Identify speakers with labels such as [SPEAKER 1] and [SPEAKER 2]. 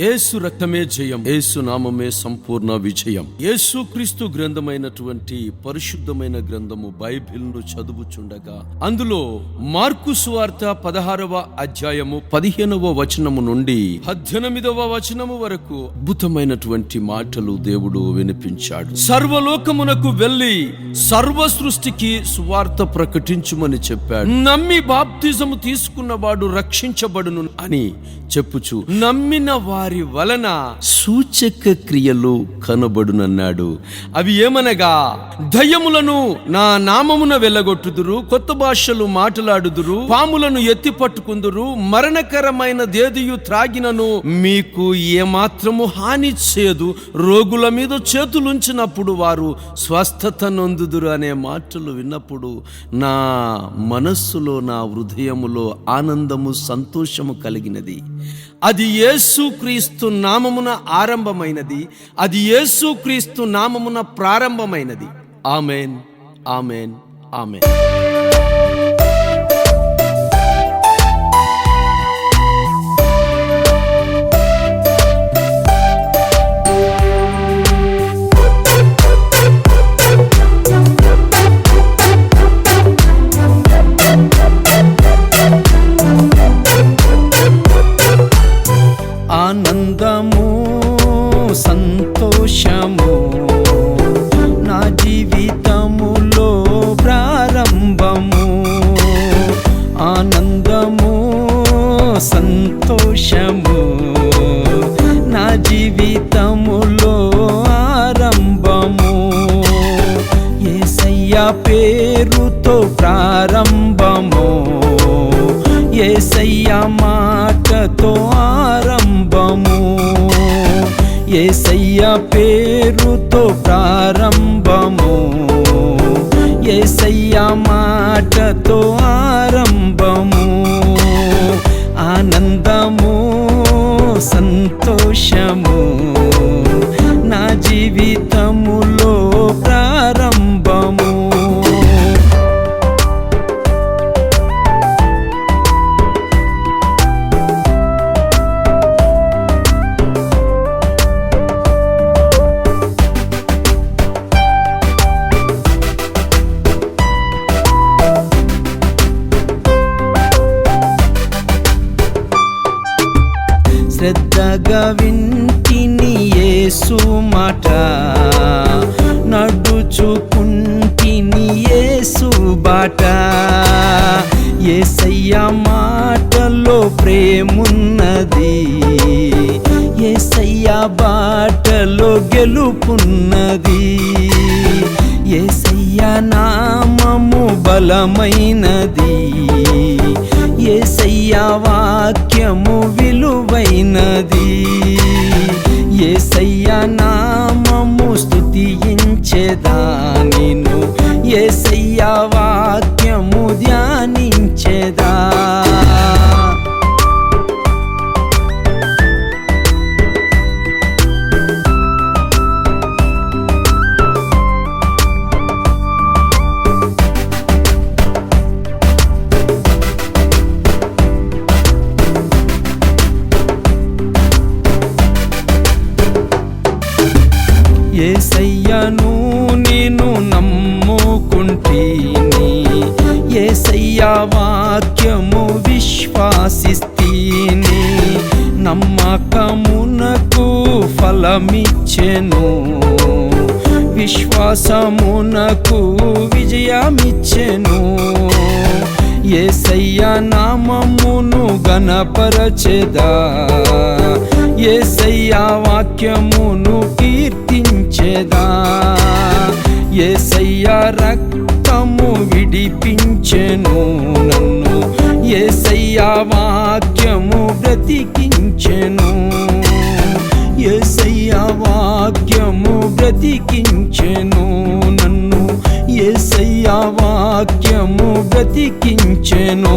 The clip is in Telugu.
[SPEAKER 1] ఏసు రక్తమే జయం ఏసు నామమే సంపూర్ణ విజయం. ఏసు క్రీస్తు గ్రంథమైనటువంటి పరిశుద్ధమైన గ్రంథము బైబిల్ను చదువుచుండగా అందులో మార్కు సువార్త పదహారవ అధ్యాయము పదిహేనవ వచనము నుండి పద్దెనిమిదవ వచనము వరకు అద్భుతమైనటువంటి మాటలు దేవుడు వినిపించాడు. సర్వలోకమునకు వెళ్ళి సర్వ సృష్టికి సువార్త ప్రకటించుమని చెప్పాడు. నమ్మి బాప్తిజము తీసుకున్నవాడు రక్షించబడును అని చెప్పుచు నమ్మిన వారి వలన సూచక క్రియలు కనబడునన్నాడు. అవి ఏమనగా దయ్యములను నా నామమున వెళ్ళగొట్టుదురు కొత్త భాషలు మాట్లాడుదురు పాములను ఎత్తి పట్టుకుందురు మరణకరమైన దేదియు త్రాగినను మీకు ఏమాత్రము హాని చేయదు రోగుల మీద చేతులుంచినప్పుడు వారు స్వస్థత నొందుదురు అనే మాటలు విన్నప్పుడు నా మనస్సులో నా హృదయములో ఆనందము సంతోషము కలిగినది. అది యేసుక్రీస్తు నామమున ఆరంభమైనది అది యేసుక్రీస్తు నామమున ప్రారంభమైనది. Amen amen amen.
[SPEAKER 2] సంతోషము. నా జీవితములో ఆరంభము. ఏసయ్య పేరుతో ప్రారంభము. ఏసయ్య మాటతో ఆరంభము. ఏసయ్య పేరుతో ప్రారంభము. ఏసయ్య మాటతో ఆరంభము శ్రద్ధగా వింటిని యేసు మాట. నడుచుకుంటిని యేసు బాట. ఏసయ్య మాటలో ప్రేమున్నది. ఏసయ్య బాటలో గెలుపున్నది. ఏసయ్య నామము బలమైనది. ఏసయ్యా వాక్యము విలువైనది. ఏసయ్యా నామము స్థుతించేదా ఏసయ్యను నేను నమ్ముకుంటీని ఏసయ్య వాక్యము విశ్వాసిస్తీని నమ్మకమునకు ఫలమిచ్చెను. విశ్వాసమునకు విజయమిచ్చెను. ఏసయ్య నామమును గణపరచెదా ఏసయ్య వాక్యము లేదా? ఏసయ్య రక్తము విడిపించెను నన్ను. ఏసయ్య వాక్యము బ్రతికించెను. ఏసయ్య వాక్యము బ్రతికించెను నన్ను. ఏసయ్య వాక్యము బ్రతికించెను.